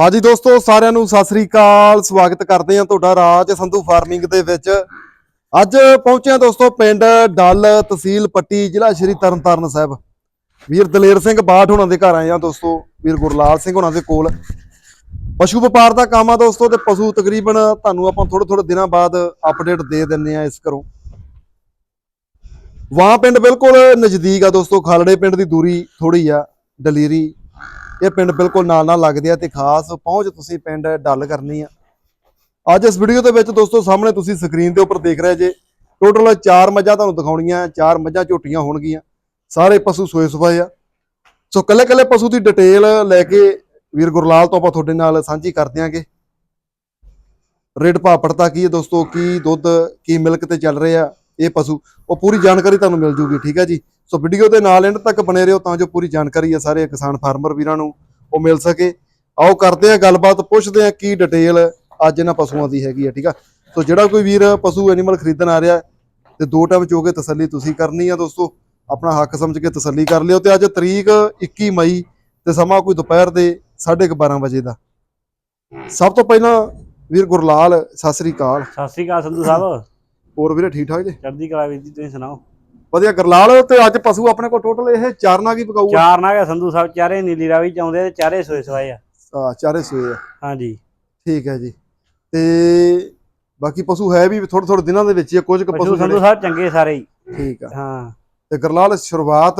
ਹਾਂਜੀ ਦੋਸਤੋ, ਸਾਰਿਆਂ ਨੂੰ ਸਤਿ ਸ੍ਰੀ ਅਕਾਲ। ਸਵਾਗਤ ਕਰਦੇ ਹਾਂ ਤੁਹਾਡਾ ਰਾਜ ਸੰਧੂ ਫਾਰਮਿੰਗ ਦੇ ਵਿੱਚ। ਅੱਜ ਪਹੁੰਚਿਆ ਦੋਸਤੋ, ਪਿੰਡ ਡੱਲ ਤਹਿਸੀਲ ਪੱਟੀ, ਜ਼ਿਲ੍ਹਾ ਸ਼੍ਰੀ ਤਰਨਤਾਰਨ ਸਾਹਿਬ। ਵੀਰ ਦਲੇਰ ਸਿੰਘ ਬਾਠ ਹੋਣਾ ਦੇ ਘਰ ਆਏ ਆ ਦੋਸਤੋ, ਵੀਰ ਗੁਰਲਾਲ ਸਿੰਘ ਹੋਣਾ ਦੇ ਕੋਲ। ਪਸ਼ੂ ਵਪਾਰ ਦਾ ਕੰਮ ਆ ਦੋਸਤੋ ਤੇ ਪਸ਼ੂ ਤਕਰੀਬਨ ਤੁਹਾਨੂੰ ਆਪਾਂ ਥੋੜੇ ਥੋੜੇ ਦਿਨਾਂ ਬਾਅਦ ਅਪਡੇਟ ਦੇ ਦਿੰਨੇ ਆ ਇਸ ਕਰੋ ਵਾਂ ਪਿੰਡ ਬਿਲਕੁਲ ਨਜ਼ਦੀਕ ਆ ਦੋਸਤੋ, ਖਾਲੜੇ ਪਿੰਡ ਦੀ ਦੂਰੀ ਥੋੜੀ ਆ ਦਲੇਰੀ ਇਹ ਪਿੰਡ ਬਿਲਕੁਲ ਨਾਲ ਨਾਲ ਲੱਗਦੇ ਆ ਤੇ ਖਾਸ ਪਹੁੰਚ ਤੁਸੀਂ ਪਿੰਡ ਡੱਲ ਕਰਨੀ ਆ। ਅੱਜ ਇਸ ਵੀਡੀਓ ਦੇ ਵਿੱਚ ਦੋਸਤੋ ਸਾਹਮਣੇ ਤੁਸੀਂ ਸਕਰੀਨ ਦੇ ਉੱਪਰ ਦੇਖ ਰਹੇ ਜੇ। ਟੋਟਲ 4 ਮੱਝਾਂ ਤੁਹਾਨੂੰ ਦਿਖਾਉਣੀਆਂ, ਚਾਰ ਮੱਝਾਂ ਝੋਟੀਆਂ ਹੋਣਗੀਆਂ। ਸਾਰੇ ਪਸ਼ੂ ਸੋਏ ਸੁਪਾਏ ਆ। ਸੋ ਕੱਲੇ ਕੱਲੇ ਪਸ਼ੂ ਦੀ ਡਿਟੇਲ ਲੈ ਕੇ ਵੀਰ ਗੁਰਲਾਲ ਤੋਂ ਆਪਾਂ ਤੁਹਾਡੇ ਨਾਲ ਸਾਂਝੀ ਕਰ ਦਿਆਂਗੇ ਰੇਟ ਭਾਅ ਪੜਤਾ ਕੀ ਹੈ ਦੋਸਤੋ? ਕੀ ਦੁੱਧ, ਕੀ ਮਿਲਕ ਤੇ ਚੱਲ ਰਹੇ ਆ ਇਹ ਪਸ਼ੂ? ਉਹ ਪੂਰੀ ਜਾਣਕਾਰੀ ਤੁਹਾਨੂੰ ਮਿਲ ਜੂਗੀ, ਠੀਕ ਹੈ ਜੀ? ਸੋ ਵੀਡੀਓ ਦੇ ਨਾਲ ਐਂਡ ਤੱਕ ਬਣੇ ਰਹੋ ਤਾਂ ਜੋ ਪੂਰੀ ਜਾਣਕਾਰੀ ਹੈ ਸਾਰੇ ਕਿਸਾਨ ਫਾਰਮਰ ਵੀਰਾਂ ਨੂੰ ਉਹ ਮਿਲ ਸਕੇ। ਆਓ ਕਰਦੇ ਆ ਗੱਲਬਾਤ ਪੁੱਛਦੇ ਆ ਕੀ ਡਿਟੇਲ ਅੱਜ ਇਹਨਾਂ ਪਸ਼ੂਆਂ ਦੀ ਹੈਗੀ ਆ ਠੀਕ ਆ? ਸੋ ਜਿਹੜਾ ਕੋਈ ਵੀਰ ਪਸ਼ੂ ਐਨੀਮਲ ਖਰੀਦਣ ਆ ਰਿਹਾ ਤੇ ਦੋ ਟਾਈਮ ਚੋ ਕੇ ਤਸੱਲੀ ਤੁਸੀਂ ਕਰਨੀ ਆ ਦੋਸਤੋ ਆਪਣਾ ਹੱਕ ਸਮਝ ਕੇ ਤਸੱਲੀ ਕਰ ਲਿਓ ਤੇ ਅੱਜ ਤਰੀਕ 21 ਮਈ ਤੇ ਸਮਾਂ ਕੋਈ ਦੁਪਹਿਰ ਦੇ 12:30 ਵਜੇ ਦਾ। ਸਭ ਤੋਂ ਪਹਿਲਾਂ ਵੀਰ ਗੁਰਲਾਲ ਸਤਿ ਸ੍ਰੀ ਅਕਾਲ। ਸਤਿ ਸ਼੍ਰੀ ਅਕਾਲ ਸੰਧੂ ਸਾਹਿਬ। ਹੋਰ ਵੀਰੇ ਠੀਕ ਠਾਕ ਜੀ? ਚੜ੍ਹਦੀ ਕਲਾ ਵੀਰ ਜੀ ਤੁਸੀਂ ਸੁਣਾਓ? ਵਧੀਆ ਗੁਰਲਾਲ ਤੇ ਅੱਜ ਪਸ਼ੂ ਆਪਣੇ ਕੋਲ ਟੋਟਲ ਇਹ ਚਾਰ ਨਾਗ ਹੀ ਪਕਾਊਗਾ। ਚਾਰ ਨਾਗ ਆ ਸੰਧੂ ਸਾਹਿਬ ਚਾਰੇ ਨੀਲੀ ਰਾਵੀ ਚ ਆਉਂਦੇ ਤੇ ਚਾਰੇ ਸੋਏ ਸਵਾਏ ਆ। ਆ ਚਾਰੇ ਸੂਏ ਆ। ਹਾਂਜੀ। ਠੀਕ ਹੈ ਜੀ। ਤੇ ਬਾਕੀ ਪਸ਼ੂ ਹੈ ਵੀ ਥੋੜੇ ਥੋੜੇ ਦਿਨਾਂ ਦੇ ਵਿੱਚ ਹੀ ਆ, ਕੁਝ ਕੁ ਪਸ਼ੂ ਪਸ਼ੂ ਸੰਧੂ ਜਿਹੜੇ ਸਾਹਿਬ ਚੰਗੇ ਸਾਰੇ ਹੀ। ਠੀਕ ਆ। ਹਾਂ। ਤੇ ਗਰਲਾਲ ਸ਼ੁਰੂਆਤ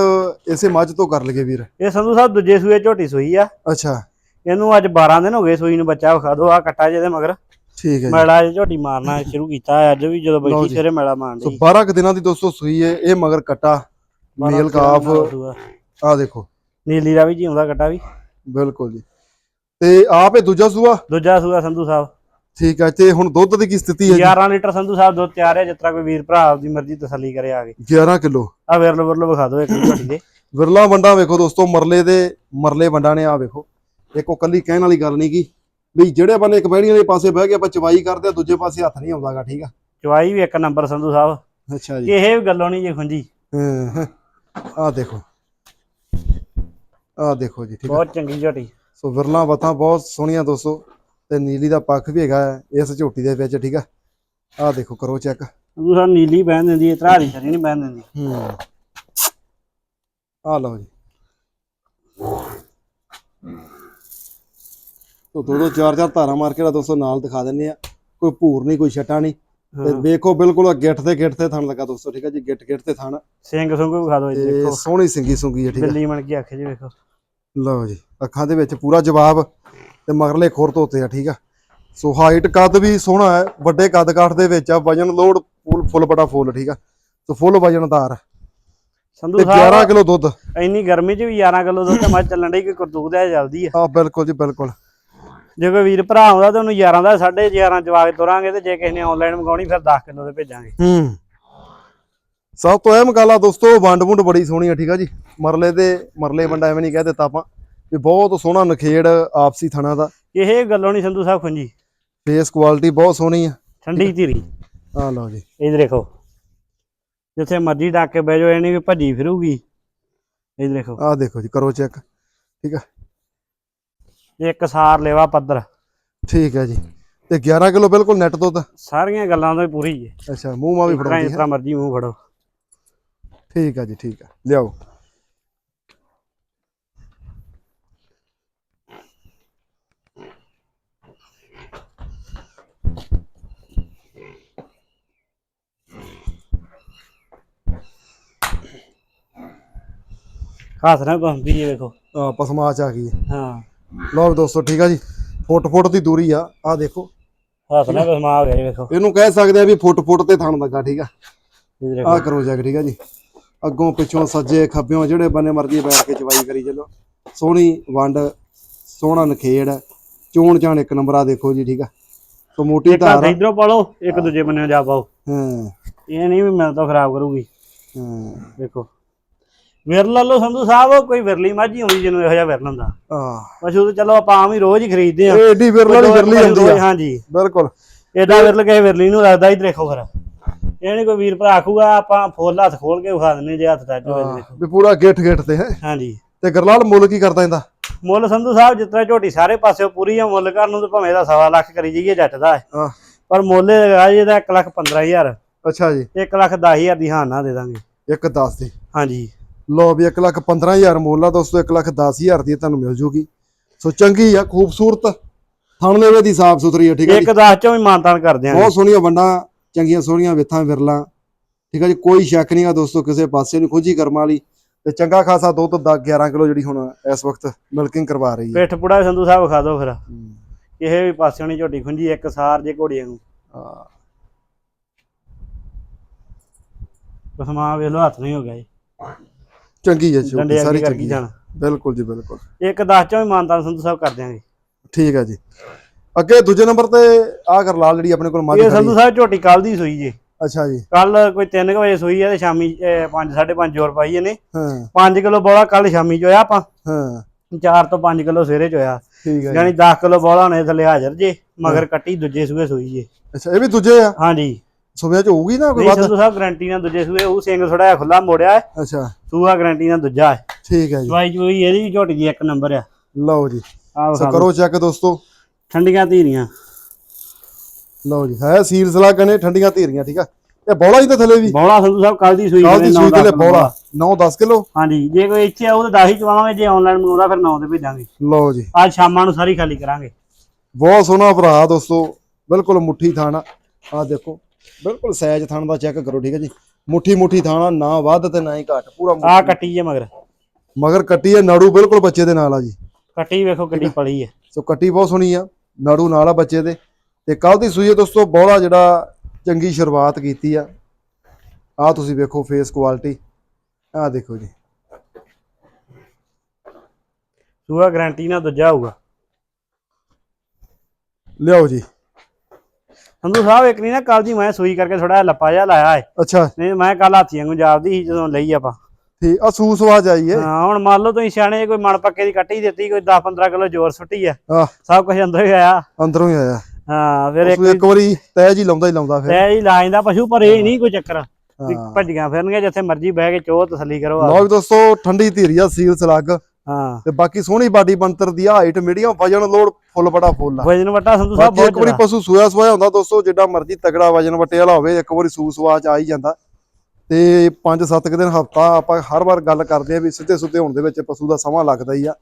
ਇਸੇ ਮੱਝ ਤੋਂ ਕਰ ਲਈਏ ਵੀਰ। ਇਹ ਸੰਧੂ ਸਾਹਿਬ ਦੂਜੇ ਸੂਏ ਝੋਟੀ ਸੂਈ ਆ। ਅੱਛਾ। ਇਹਨੂੰ ਅੱਜ 12 ਦਿਨ ਹੋ ਗਏ ਸੂਈ ਨੂੰ ਬੱਚਾ ਵਿਖਾ ਦੋ ਆ ਕੱਟਾ ਜਿਹਦੇ ਮਗਰ। ਠੀਕ ਹੈ ਜੀ। ਮੈਲਾ ਜੇ ਝੋਟੀ ਮਾਰਨਾ ਸ਼ੁਰੂ ਕੀਤਾ ਅੱਜ ਵੀ ਜਦੋਂ ਲਓ ਬੈਠੀ ਜੀ। ਸਿਰੇ ਮੈਲਾ ਸੋ ਦੀ 12 ਕੁ ਦਿਨਾਂ ਦੀ ਦੋਸਤੋ ਸੂਈ ਹੈ ਇਹ ਮਗਰ ਕੱਟਾ ਮੇਲ ਕਾਫ। ਆ। ਦੇਖੋ। ਨੀਲੀ ਰਾਵੀ ਜੀ ਆਉਂਦਾ ਕੱਟਾ ਵੀ। ਬਿਲਕੁਲ ਜੀ। ਤੇ ਆਪ ਇਹ ਦੂਜਾ ਸੂਆ? ਦੂਜਾ ਸੂਆ ਸੰਧੂ ਸਾਹਿਬ। ਠੀਕ ਹੈ ਤੇ ਹੁਣ ਦੁੱਧ ਦੀ ਕੀ ਸਥਿਤੀ ਹੈ ਜੀ? 11 ਲੀਟਰ ਸੰਧੂ ਸਾਹਿਬ ਦੁੱਧ ਤਿਆਰ ਹੈ ਜਿਸ ਤਰ੍ਹਾਂ ਕੋਈ ਵੀਰ ਭਰਾ ਆਪਦੀ ਮਰਜ਼ੀ ਤਸੱਲੀ ਕਰੇ ਆ ਕੇ। 11 ਕਿਲੋ। ਆ ਵਿਰਲ ਵਿਰਲ ਵਿਖਾ ਦਿਓ ਇੱਕ ਝੋਟੀ ਦੇ। ਵਿਰਲਾ ਵੰਡਾ ਵੇਖੋ ਦੋਸਤੋ ਮਰਲੇ ਦੇ ਮਰਲੇ ਵੰਡਾ ਨੇ ਆ ਵੇਖੋ। ਇੱਕ ਉਹ ਕੱਲੀ ਕਹਿਣ ਵਾਲੀ ਗੱਲ ਨਹੀਂ ਕੀ ਵੀ ਜਿਹੜੇ ਬੰਨੇ ਇੱਕ ਬਹਿਣੀ ਵਾਲੇ ਪਾਸੇ ਬਹਿ ਕੇ ਆਪਾਂ ਚਵਾਈ ਕਰਦੇ ਆ ਦੂਜੇ ਪਾਸੇ ਹੱਥ ਨਹੀਂ ਆਉਂਦਾਗਾ ਠੀਕ ਆ? ਚਵਾਈ ਵੀ ਇੱਕ ਨੰਬਰ ਸੰਧੂ ਸਾਹਿਬ। ਅੱਛਾ ਜੀ। ਵੀ ਗੱਲੋਂ ਨਹੀਂ ਜੇ ਖੁੰਜੀ ਆ ਦੇਖੋ। ਆ ਦੇਖੋ ਜੀ ਠੀਕ ਬਹੁਤ ਚੰਗੀ ਝੋਟੀ। ਸੋ ਵਿਰਲਾ ਵਤਾਂ ਬਹੁਤ ਸੋਹਣੀਆਂ ਦੋਸਤੋ ਤੇ ਨੀਲੀ ਦਾ ਪੱਖ ਵੀ ਹੈਗਾ ਇਸ ਝੋਟੀ ਦੇ ਵਿੱਚ ਠੀਕ ਆ। ਆ ਦੇਖੋ ਕਰੋ ਚੈੱਕ। ਸੰਧੂ ਸਾਹਿਬ ਨੀਲੀ ਬਹਿਣ ਦਿੰਦੀ ਹੈ ਤਰਾਰੀ ਸ਼ਰੀ ਨਹੀਂ ਬਹਿਣ ਦਿੰਦੀ। ਹੂੰ। ਆ ਲਓ ਜੀ। ਤੋ ਦੋ ਦੋ ਚਾਰ ਚਾਰ ਧਾਰਾਂ ਮਾਰ ਕੇ ਨਾ ਦੋਸਤੋ ਨਾਲ ਦਿਖਾ ਦਿੰਨੇ ਆ। ਕੋਈ ਭੂਰ ਨਹੀਂ ਕੋਈ ਛਟਾ ਨਹੀਂ। ਤੇ ਹਾਂ। ਵੇਖੋ ਬਿਲਕੁਲ ਗਿੱਠ ਤੇ ਗਿੱਠ ਤੇ ਥਣ ਲੱਗਾ ਦੋਸਤੋ ਠੀਕ ਹੈ ਜੀ ਗਿੱਠ ਗਿੱਠ ਤੇ ਥਣ। ਸਿੰਘ ਸੁੰਗ ਵਿਖਾ ਦਿਓ ਜੀ ਦੇਖੋ ਸੋਹਣੀ ਸਿੰਗੀ ਸੁੰਗੀ ਹੈ ਠੀਕ ਹੈ ਬਿੱਲੀ ਬਣ ਕੇ ਅੱਖ ਜੀ ਵੇਖੋ। ਲਓ ਜੀ ਅੱਖਾਂ ਦੇ ਵਿੱਚ ਪੂਰਾ ਜਵਾਬ ਤੇ ਮਗਰਲੇ ਖੁਰ ਧੋਤੇ ਆ ਠੀਕ ਆ। ਸੋ ਹਾਈਟ ਕੱਦ ਵੀ ਸੋਹਣਾ ਹੈ ਵੱਡੇ ਕੱਦ ਕਾਠ ਦੇ ਵਿੱਚ ਆ ਵਜਨ ਲੋਡ ਫੁੱਲ ਫੁੱਲ ਬੜਾ ਫੁੱਲ ਠੀਕ ਆ। ਸੋ ਫੁੱਲ ਵਜਨਦਾਰ ਸੰਧੂ ਤੇ 11 ਸਾਹਿਬ ਕਿਲੋ ਦੁੱਧ। ਇੰਨੀ ਗਰਮੀ 'ਚ ਵੀ 11 ਕਿਲੋ ਦੁੱਧ ਮੱਝ ਚੱਲਣ ਡਈ ਕਿ ਕਰਤੂਕ ਦਾ ਜਲਦੀ ਆ। ਆ ਬਿਲਕੁਲ ਜੀ ਬਿਲਕੁਲ। ਜੇ ਕੋਈ ਵੀਰ ਭਰਾ ਆਉਂਦਾ ਤਾਂ ਉਹਨੂੰ 11 ਦਾ 11.5 ਜਵਾਗ ਤੁਰਾਂਗੇ ਤੇ ਜੇ ਕਿਸੇ ਨੇ ਆਨਲਾਈਨ ਮੰਗਾਉਣੀ ਫਿਰ 10 ਕਿਲੋ ਦੇ ਭੇਜਾਂਗੇ। ਹੂੰ। ਸਭ ਤੋਂ ਅਹਿਮ ਗੱਲ ਆ ਦੋਸਤੋ ਵੰਡ ਵੁੰਡ ਬੜੀ ਸੋਹਣੀ ਆ ਠੀਕ ਆ ਜੀ? ਮਰਲੇ ਦੇ ਮਰਲੇ ਵੰਡਾ ਐਵੇਂ ਨਹੀਂ ਕਹਿ ਦਿੱਤਾ ਆਪਾਂ ਵੀ ਬਹੁਤ ਸੋਹਣਾ ਨਖੇੜ ਆਪਸੀ ਥਣਾ ਦਾ। ਇਹ ਗੱਲੋਂ ਨਹੀਂ ਸੰਧੂ ਸਾਹਿਬ ਖੁੰਜੀ ਫੇਸ ਕੁਆਲਿਟੀ ਬਹੁਤ ਸੋਹਣੀ ਆ ਠੰਡੀ ਧੀਰੀ। ਆ ਲਓ ਜੀ। ਇਹ ਦੇਖੋ ਜਿੱਥੇ ਮਰਜ਼ੀ ਡੱਕ ਕੇ ਬਹਿ ਜਾਓ ਇਹ ਨਹੀਂ ਵੀ ਭੱਜੀ ਫਿਰੂਗੀ। ਇਹ ਦੇਖੋ। ਆ ਦੇਖੋ ਜੀ ਕਰੋ ਚੈੱਕ ਠੀਕ ਆ? ਇੱਕ ਸਾਰ ਲੈਵਾ ਪੱਧਰ। ਠੀਕ ਹੈ ਜੀ। ਤੇ 11 ਕਿਲੋ ਬਿਲਕੁਲ ਨੈਟ ਦੁੱਧ। ਸਾਰੀਆਂ ਗੱਲਾਂ ਤੋਂ ਹੀ ਪੂਰੀ ਹੈ। ਅੱਛਾ ਮੂੰਹ ਮਾ ਵੀ ਇਸ ਹੈ। ਤਰ੍ਹਾਂ ਮਰਜ਼ੀ ਮੂੰਹ ਫੜੋ। ਠੀਕ ਆ ਜੀ ਠੀਕ ਆ ਲਿਆਓ। ਹੱਥ ਨਾਲ ਬੰਬੀ ਵੇਖੋ ਆ ਪਸਮਾਚ ਆ ਗਈ ਹੈ। ਲਓ ਵੀ ਦੋਸਤੋ ਠੀਕ ਆ ਜੀ। ਫੁੱਟ ਫੁੱਟ ਦੀ ਦੂਰੀ ਆ। ਆ ਦੇਖੋ। ਹੱਥ ਨਾਲ ਬਸਮਾ ਹੋ ਗਿਆ ਜੀ ਵੇਖੋ। ਇਹਨੂੰ ਕਹਿ ਸਕਦੇ ਆ ਵੀ ਫੁੱਟ ਫੁੱਟ ਤੇ ਥਣ ਲੱਗਾ ਠੀਕ ਆ? ਇਹ ਆ ਦੇਖੋ ਕਰੋ ਜਗ ਠੀਕ ਆ ਜੀ। ਅੱਗੋਂ ਪਿੱਛੋਂ ਸੱਜੇ ਖੱਬਿਓਂ ਜਿਹੜੇ ਬੰਨੇ ਮਰਜ਼ੀ ਬੈਠ ਕੇ ਚਵਾਈ ਕਰੀ ਚੱਲੋ। ਸੋਹਣੀ ਵੰਡ ਸੋਹਣਾ ਨਖੇੜ ਚੋਣ ਚਾਣ ਇੱਕ ਨੰਬਰ ਆ ਦੇਖੋ ਜੀ ਠੀਕ ਆ? ਸੋ ਮੋਟੀ ਇੱਕ ਹੱਥ ਧਾਰ ਇਧਰੋਂ ਪਾਲੋ ਇੱਕ ਦੂਜੇ ਬੰਨੇ ਜਾ ਪਾਓ। ਹਾਂ। ਇਹ ਨਹੀਂ ਵੀ ਮੈਂ ਤਾਂ ਖਰਾਬ ਕਰੂਗੀ। ਹਾਂ। ਵੇਖੋ। ਵਿਰਲਾ ਲੋ ਸੰਧੂ ਸਾਹਿਬ ਕੋਈ ਵਿਰਲੀ ਮਾਝੀ ਹੁੰਦੀ ਜਿਹਨੂੰ ਇਹੋ ਜਿਹਾ ਵਿਰਲ ਹੁੰਦਾ। ਪਸ਼ੂ ਤਾਂ ਚਲੋ ਆਪਾਂ ਆਮ ਹੀ ਰੋਜ਼ ਹੀ ਖਰੀਦਦੇ ਆ ਇਹ ਏਡੀ ਵਿਰਲਾ ਨਹੀਂ ਵਿਰਲੀ ਹੁੰਦੀ ਆ। ਹਾਂਜੀ। ਬਿਲਕੁਲ। ਏਡਾ ਵਿਰਲ ਕਿਸੇ ਵਿਰਲੀ ਨੂੰ ਲੱਗਦਾ ਹੀ ਦੇਖੋ ਫਿਰ। ਇਹ ਨਹੀਂ ਕੋਈ ਵੀਰ ਭਰਾ ਆਖੂਗਾ ਆਪਾਂ ਫੁੱਲ ਹੱਥ ਖੋਲ ਕੇ ਵਿਖਾ ਦਿੰਨੇ ਜੇ ਹੱਥ ਟੱਚ ਹੋਵੇ ਤਾਂ ਦੇਖੋ। ਵੀ ਪੂਰਾ ਗਿੱਠ ਗਿੱਠ ਤੇ ਹੈ। ਹਾਂਜੀ। ਤੇ ਗਰਲਾਲ ਮੁੱਲ ਕੀ ਕਰਦਾ ਇਹਦਾ? ਮੁੱਲ ਸੰਧੂ ਸਾਹਿਬ ਤਰ੍ਹਾਂ ਝੋਟੀ ਸਾਰੇ ਪਾਸੇ ਪੂਰੀ ਆ ਮੁੱਲ ਕਰਨ ਨੂੰ ਤਾਂ ਭਾਵੇਂ ਦਾ ਸਵਾ ਲੱਖ ਕਰੀ ਜਾਈਏ ਜੱਟ ਦਾ। ਹੈ। ਹਾਂ ਪਰ ਮੁੱਲ ਹੈਗਾ ਜੀ ਇਹਦਾ 1 ਲੱਖ 15000 ਅੱਛਾ ਜੀ। 1 ਲੱਖ 10000 ਦੀ ਹਾਂ ਨਾ ਦੇ ਦਾਂਗੇ। ਇੱਕ 10 ਦੀ। ਹਾਂਜੀ। ਲੋ ਵੀ 1 ਲੱਖ 15000 ਮੁੱਲ ਆ ਦੋਸਤੋ 1 ਲੱਖ 10000 ਦੀ ਤੁਹਾਨੂੰ ਮਿਲ ਜੂਗੀ। ਸੋ ਚੰਗੀ ਆ ਖੂਬਸੂਰਤ ਥਣ ਲੇਵੇ ਦੀ ਸਾਫ਼ ਸੁਥਰੀ ਆ ਠੀਕ ਹੈ ਇੱਕ 10 ਚੋਂ ਵੀ ਮਾਨਤਾਨ ਕਰ ਦਿਆਂਗੇ। ਬਹੁਤ ਸੋਹਣੀਆਂ ਵੰਡਾਂ ਚੰਗੀਆਂ ਸੋਹਣੀਆਂ ਵਿੱਥਾਂ ਵਿਰਲਾਂ ਠੀਕ ਹੈ ਜੀ? ਕੋਈ ਸ਼ੱਕ ਨਹੀਂ ਆ ਦੋਸਤੋ ਕਿਸੇ ਪਾਸੇ ਨਹੀਂ ਖੋਜੀ ਕਰਮ ਵਾਲੀ। ਤੇ ਚੰਗਾ ਖਾਸਾ ਦੁੱਧ ਦਾ 11 ਕਿਲੋ ਜਿਹੜੀ ਹੁਣ ਇਸ ਵਕਤ ਮਿਲਕਿੰਗ ਕਰਵਾ ਰਹੀ ਹੈ ਪਿੱਠ ਪੁੜਾ ਸੰਧੂ ਸਾਹਿਬ ਵਿਖਾ ਦਿਓ ਫਿਰ। ਕਿਸੇ ਵੀ ਪਾਸੇ ਨਹੀਂ ਝੋਟੀ ਖੁੰਜੀ ਇੱਕ ਸਾਰ ਜੇ ਘੋੜੀਆਂ ਨੂੰ। ਹਾਂ, ਪਸਮਾ ਵੇਖ ਲਓ ਹੱਥ ਨਹੀਂ ਹੋ ਗਿਆ ਜੀ। ਚੰਗੀ ਹੈ ਡੰਡੇ ਜੀ ਸਾਰੀ ਅੱਗੇ ਕਰ ਚੰਗੀ ਹੈ ਜਾਣਾ। ਬਿਲਕੁਲ ਜੀ ਬਿਲਕੁਲ। ਇੱਕ 10 ਚੋਂ ਮਾਨਤਾਨ ਸੰਧੂ ਸਾਹਿਬ ਕਰ ਦਿਆਂਗੇ। ਠੀਕ ਹੈ ਜੀ। ਅੱਗੇ ਦੂਜੇ ਨੰਬਰ ਤੇ ਆ ਕਰ ਲਾਲ ਜਿਹੜੀ ਆਪਣੇ ਕੋਲ ਮੱਝ ਇਹ ਖੜੀ ਸੰਧੂ ਸਾਹਿਬ ਝੋਟੀ ਕੱਲ ਦੀ ਸੂਈ ਜੀ। ਅੱਛਾ ਜੀ। ਕੱਲ ਕੋਈ 3 ਵਜੇ ਸੂਈ ਹੈ ਤੇ ਸ਼ਾਮੀ 5 5.5 ਜੋਰ ਪਾਈ ਇਹਨੇ। ਹਾਂ। 5 ਕਿਲੋ ਬੋਲਾ ਕੱਲ ਸ਼ਾਮੀ ਚੋਇਆ ਆਪਾਂ। ਹਾਂ। 4 ਤੋਂ 5 ਕਿਲੋ ਸਵੇਰੇ ਚੋਇਆ। ਠੀਕ ਹੈ ਜੀ। ਯਾਨੀ 10 ਕਿਲੋ ਬੋਲਾ ਨੇ ਥੱਲੇ ਹਾਜ਼ਰ ਜੇ ਮਗਰ ਕੱਟੀ ਦੂਜੇ ਸੂਏ ਸੂਈ ਜੇ। ਅੱਛਾ ਇਹ ਵੀ ਦੂਜੇ ਆ? ਹਾਂਜੀ। ਸੁਬਿਆਂ ਚ ਹੋਊਗੀ ਨਾ ਕੋਈ ਨਹੀਂ ਵੱਧ? ਸੰਧੂ ਸਾਹਿਬ ਗਰੰਟੀ ਨਾਲ ਦੂਜੇ ਸੂਏ ਉਹ ਸਿੰਘ ਥੋੜਾ ਜਿਹਾ ਖੁੱਲਾ ਮੋੜਿਆ ਹੈ। ਅੱਛਾ। ਸੂਆ ਗਰੰਟੀ ਨਾਲ ਦੂਜਾ ਹੈ। ਠੀਕ ਹੈ ਜੀ। ਦਵਾਈ ਚੋਈ ਇਹਦੀ ਵੀ ਝੋਟੀ ਦੀ ਇੱਕ ਨੰਬਰ ਆ। ਲਓ ਜੀ। ਆਹ ਸੋ ਕਰੋ ਚੈੱਕ ਦੋਸਤੋ। ਠੰਡੀਆਂ ਧੀਰੀਆਂ। ਲਓ ਜੀ ਹੈ ਸੀਲ ਸਲਾ ਕਨੇ ਠੰਡੀਆਂ ਧੀਰੀਆਂ ਠੀਕ ਆ? ਇਹ ਬੋਲਾ ਹੀ ਤਾਂ ਥੱਲੇ ਵੀ। ਬੋਲਾ ਸੰਧੂ ਸਾਹਿਬ ਕੱਲ ਦੀ ਸੂਈ ਕਾਲ ਦੀ ਸੂਈ ਥੱਲੇ ਬੋਲਾ? 9-10 ਕਿਲੋ? ਹਾਂਜੀ ਜੇ ਕੋਈ ਇੱਥੇ ਆਊ ਤਾਂ 10 ਹੀ ਚਵਾਵਾਂਗੇ ਜੇ ਆਨਲਾਈਨ ਮੰਗਾਉਂਦਾ ਫਿਰ 9 ਦੇ ਭੇਜਾਂਗੇ। ਲਓ ਜੀ। ਅੱਜ ਸ਼ਾਮਾਂ ਨੂੰ ਸਾਰੀ ਖਾਲੀ ਕਰਾਂਗੇ। ਬਹੁਤ ਸੋਹਣਾ ਭਰਾ ਦੋਸਤੋ ਬਿਲਕੁਲ ਮੁੱਠੀ ਥਾਣਾ। ਆ ਦੇਖੋ। ਬਿਲਕੁਲ ਸਾਈਜ਼ ਥਾਣ ਦਾ ਚੈੱਕ ਕਰੋ ਠੀਕ ਹੈ ਜੀ। ਮੁੱਠੀ ਮੁੱਠੀ ਥਾਣਾ ਨਾ ਵੱਧ ਤੇ ਨਾ ਹੀ ਘੱਟ ਪੂਰਾ ਮੁੱਠੀ। ਆਹ ਕੱਟੀ ਜੇ ਮਗਰ। ਮਗਰ ਕੱਟੀ ਹੈ ਨਾੜੂ ਬਿਲਕੁਲ ਬੱਚੇ ਦੇ ਨਾਲ ਆ ਜੀ। ਕੱਟੀ ਵੇਖੋ ਕਿੱਡੀ ਪਲੀ ਹੈ। ਸੋ ਕੱਟੀ ਬਹੁਤ ਸੋਹਣੀ ਆ ਨਾੜੂ ਨਾਲ ਆ ਬੱਚੇ ਦੇ। ਤੇ ਕੱਲ ਦੀ ਸੂਈ ਹੈ ਦੋਸਤੋ ਬੋਲਾ ਜਿਹੜਾ ਚੰਗੀ ਸ਼ੁਰੂਆਤ ਕੀਤੀ ਆ। ਆ ਤੁਸੀਂ ਵੇਖੋ ਫੇਸ ਕੁਆਲਿਟੀ ਆ ਦੇਖੋ ਜੀ। ਸੂਆ ਗਾਰੰਟੀ ਨਾਲ ਦੂਜਾ ਹੋਊਗਾ। ਲਿਆਓ ਜੀ। ਸੰਧੂ ਸਾਹਿਬ ਇੱਕ ਨਹੀਂ ਨਾ ਕੱਲ ਦੀ ਮੈਂ ਸੂਈ ਕਰਕੇ ਥੋੜਾ ਲੱਪਾ ਜਿਹਾ ਲਾਇਆ ਹੈ। ਅੱਛਾ। ਨਹੀਂ ਮੈਂ ਕੱਲ ਹਾਥੀਆਂ ਨੂੰ ਜਾਪਦੀ ਸੀ ਜਦੋਂ ਲਈ ਆਪਾਂ। ਠੀਕ ਆ ਸੂਸਵਾਜ ਆਈ ਹੈ ਹਾਂ ਹੁਣ ਮੰਨ ਲਓ ਤੁਸੀਂ ਸਿਆਣੇ ਕੋਈ ਮਣ ਪੱਕੇ ਦੀ ਕੱਟੀ ਦਿੱਤੀ ਕੋਈ 10 15 ਕਿਲੋ ਜ਼ੋਰ ਸੁੱਟੀ ਆ। ਸਭ ਕੁਝ ਅੰਦਰ ਹੀ ਆਇਆ। ਅੰਦਰੋਂ ਹੀ ਆਇਆ। ਹਾਂ ਫਿਰ ਇੱਕ ਵਾਰੀ ਤੈਜ ਹੀ ਲਾਉਂਦਾ ਹੀ ਲਾਉਂਦਾ ਫਿਰ। ਤੇ ਹੀ ਲਾ ਜਾਂਦਾ ਪਸ਼ੂ ਪਰ ਇਹ ਨਹੀਂ ਕੋਈ ਚੱਕਰ। ਭੱਜੀਆਂ ਫਿਰਨਗੇ ਜਿੱਥੇ ਮਰਜ਼ੀ ਬਹਿ ਕੇ ਚੋ ਤਸੱਲੀ ਕਰੋ ਲਓ ਦੋਸਤੋ ਠੰਡੀ ਧੀਰੀ ਆ ਸੀਲ ਸਲੱਗ। ਹਾਂ। ਤੇ ਬਾਕੀ ਸੋਹਣੀ ਬਾਡੀ ਬੰਤਰ ਦੀ ਹਾਈਟ ਮੀਡੀਅਮ ਵਜਨ ਲੋਡ ਫੁੱਲ ਬੜਾ ਫੁੱਲ ਆ। ਵਜਨ ਵਟਾ ਸੰਧੂ ਸਾਹਿਬ ਇੱਕ ਬਹੁਤ ਵਾਰੀ ਪਸ਼ੂ ਸੂਆ ਸਵਾਇਆ ਹੁੰਦਾ ਦੋਸਤੋ ਜਿੱਡਾ ਮਰਜ਼ੀ ਤਗੜਾ ਵਜਨ ਵਟੇ ਵਾਲਾ ਹੋਵੇ ਇੱਕ ਵਾਰੀ ਸੂ ਸਵਾ ਚ ਆ ਹੀ ਜਾਂਦਾ। ਤੇ 5-7 ਦਿਨ ਹਫਤਾ ਆਪਾਂ ਹਰ ਵਾਰ ਗੱਲ ਕਰਦੇ ਆ ਵੀ ਸਿੱਧੇ ਸੁੱਧੇ ਹੋਣ ਦੇ ਵਿੱਚ ਪਸ਼ੂ ਦਾ ਸਮਾਂ ਲੱਗਦਾ ਹੀ ਆ।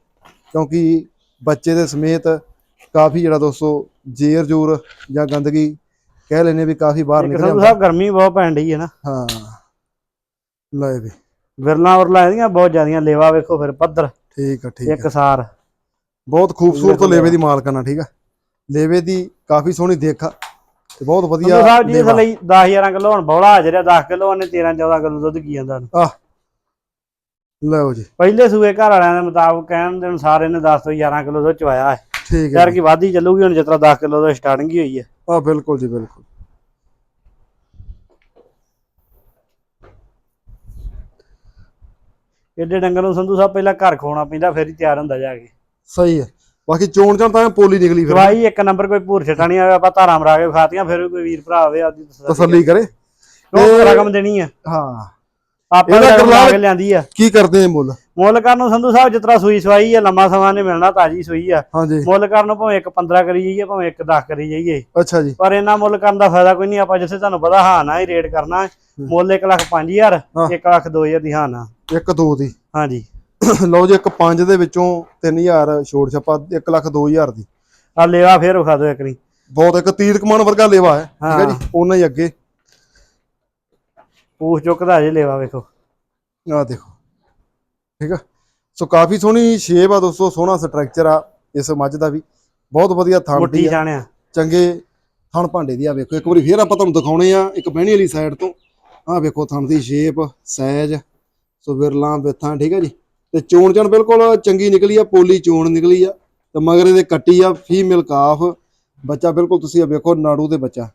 ਕਿਉਂਕਿ ਬੱਚੇ ਦੇ ਸਮੇਤ ਕਾਫੀ ਜਿਹੜਾ ਦੋਸਤੋ ਜੇਰ ਜੂਰ ਜਾਂ ਗੰਦਗੀ ਕਹਿ ਲੈਨੇ ਵੀ ਕਾਫੀ ਬਾਹਰ ਇੱਕ ਨਿਕਲ ਜਾਂਦਾ। ਸਾਹਿਬ ਗਰਮੀ ਬਹੁਤ ਪੈਣ ਡਈ ਹੈ ਨਾ। ਹਾਂ। ਲੈ ਵੀ। ਵਿਰਲਾ ਉਰਲਾ ਇਹਦੀਆਂ ਬਹੁਤ ਜ਼ਿਆਦੀਆਂ ਲੇਵਾ ਵੇਖੋ ਫਿਰ ਪੱਧਰ। ਠੀਕ ਆ ਠੀਕ ਆ। ਇੱਕ ਸਾਰ। ਬਹੁਤ ਖੂਬਸੂਰਤ ਲੇਵੇ ਦੀ ਮਾਲਕਣਾ ਠੀਕ ਆ। ਲੇਵੇ ਦੀ ਕਾਫੀ ਸੋਹਣੀ ਦੇਖ ਤੇ ਬਹੁਤ ਸੰਧੂ ਵਧੀਆ ਸਾਹਿਬ ਜੀ ਇਸ। ਲਈ 10000 ਕਿਲੋ ਹੁਣ ਬੌਲਾ ਆ 10 ਕਿਲੋ ਉਹਨੇ 13 14 ਕਿਲੋ ਦੁੱਧ ਕੀ ਜਾਂਦਾ। ਆਹ ਲਓ ਜੀ। ਪਹਿਲੇ ਸੂਏ ਘਰ ਵਾਲਿਆਂ ਦੇ ਮੁਤਾਬਕ ਕਹਿਣ ਦੇ ਅਨੁਸਾਰ ਇਹਨੇ 10 ਤੋਂ 11 ਕਿਲੋ ਦੁੱਧ ਚਵਾਇਆ ਹੈ। ਠੀਕ ਹੈ ਯਾਰ ਕੀ ਵਾਧੀ ਚੱਲੂਗੀ ਹੁਣ ਜਿਤਨਾ 10 ਕਿਲੋ ਤੋਂ ਸਟਾਰਟਿੰਗ ਹੀ ਹੋਈ ਹੈ। ਆ ਬਿਲਕੁਲ ਜੀ ਬਿਲਕੁਲ। ਏਡੇ ਡੰਗਰ ਨੂੰ ਸੰਧੂ ਸਾਹਿਬ ਪਹਿਲਾਂ ਘਰ ਖੋਣਾ ਪੈਂਦਾ ਫਿਰ ਹੀ ਤਿਆਰ ਹੁੰਦਾ ਜਾ ਕੇ। ਸਹੀ ਹੈ। ਬਾਕੀ ਚੋਣ ਚਣ ਤਾਂ ਪੋਲੀ ਨਿਕਲੀ ਫਿਰ। ਦਵਾਈ ਇੱਕ ਨੰਬਰ ਕੋਈ ਭੂਰ ਛਟਾ ਨਹੀਂ ਆਵੇ ਆਪਾਂ ਧਾਰਾਂ ਮਰਾ ਕੇ ਖਾਤੀਆਂ ਫਿਰ ਵੀ ਕੋਈ ਵੀਰ ਭਰਾ ਆਵੇ ਆਦੀ ਤਸੱਲੀ ਕਰੇ। ਉਹ ਰਕਮ ਦੇਣੀ ਆ। ਹਾਂ। ਆਪਾਂ ਇਹਦਾ ਕਰਲਾ- ਕੇ ਲਿਆਂਦੀ ਆ। ਕੀ ਕਰਦੇ ਨੇ ਮੁੱਲ? ਮੁੱਲ ਕਰਨ ਨੂੰ ਸੰਧੂ ਸਾਹਿਬ ਜਿਤਨਾ ਸੂਈ ਸਵਾਈ ਆ ਲੰਮਾ ਸਮਾਂ ਨੇ ਮਿਲਣਾ ਤਾਜੀ ਸੂਈ ਆ। ਹਾਂਜੀ। ਮੁੱਲ ਕਰਨ ਨੂੰ ਭਾਵੇਂ ਇੱਕ 15 ਕਰੀ ਜਾਈਏ ਭਾਵੇਂ ਇੱਕ 10 ਕਰੀ ਜਾਈਏ। ਅੱਛਾ ਜੀ। ਪਰ ਇਹਨਾਂ ਮੁੱਲ ਕਰਨ ਦਾ ਫਾਇਦਾ ਕੋਈ ਨਹੀਂ ਆਪਾਂ ਜਿੱਥੇ ਤੁਹਾਨੂੰ ਪਤਾ ਹਾਂ ਨਾ ਹੀ ਰੇਟ ਕਰਨਾ। ਮੁੱਲ 1 ਲੱਖ 5000 ਹਾਂ। 1 ਲੱਖ 2000 ਦੀ ਹਾਂ ਨਾ। ਇੱਕ ਦੋ ਦੀ। ਹਾਂਜੀ। ਲਓ ਜੀ ਇੱਕ ਪੰਜ ਦੇ ਵਿੱਚੋਂ 3000 ਛੋੜ ਛੱਪਾ 1 ਲੱਖ 2000 ਦੀ। ਆ ਲੇਵਾ ਫੇਰ ਵਿਖਾ ਦਿਓ ਇੱਕ ਨਹੀਂ ਬਹੁਤ ਇੱਕ ਤੀਰ ਕਮਾਨ ਵਰਗਾ ਲੇਵਾ ਹੈ ਠੀਕ ਹੈ ਜੀ ਉਹਨਾਂ ਹੀ ਅੱਗੇ। ਪੂਛ ਚੁੱਕਦਾ ਜੇ ਲੇਵਾ ਵੇਖੋ। ਆ ਦੇਖੋ ਠੀਕ ਆ। ਸੋ ਕਾਫੀ ਸੋਹਣੀ ਸ਼ੇਪ ਆ ਦੋਸਤੋ ਸੋਹਣਾ ਸਟਰਕਚਰ ਆ ਇਸ ਮੱਝ ਦਾ ਵੀ। ਬਹੁਤ ਵਧੀਆ ਥਣ ਦੀ ਆ। ਜਾਣਿਆ ਚੰਗੇ ਥਣ ਭਾਂਡੇ ਦੀ ਆ ਵੇਖੋ ਇੱਕ ਵਾਰੀ ਫੇਰ ਆਪਾਂ ਤੁਹਾਨੂੰ ਦਿਖਾਉਣੇ ਆ ਇੱਕ ਬਹਿਣੀ ਵਾਲੀ ਸਾਈਡ ਤੋਂ। ਆ ਵੇਖੋ ਥਣ ਦੀ ਸ਼ੇਪ ਸਾਈਜ਼ ਸੋ ਵਿਰਲਾਂ ਵਿੱਥਾਂ ਠੀਕ ਹੈ ਜੀ? ਤੇ ਚੋਣ ਚਣ ਬਿਲਕੁਲ ਚੰਗੀ ਨਿਕਲੀ ਆ ਪੋਲੀ ਚੋਣ ਨਿਕਲੀ ਆ ਤੇ ਮਗਰ ਇਹਦੇ ਕੱਟੀ ਆ ਫੀਮੇਲ ਕਾਫ। ਬੱਚਾ ਬਿਲਕੁਲ ਤੁਸੀਂ ਆ ਵੇਖੋ ਨਾੜੂ ਦੇ ਬੱਚਾ।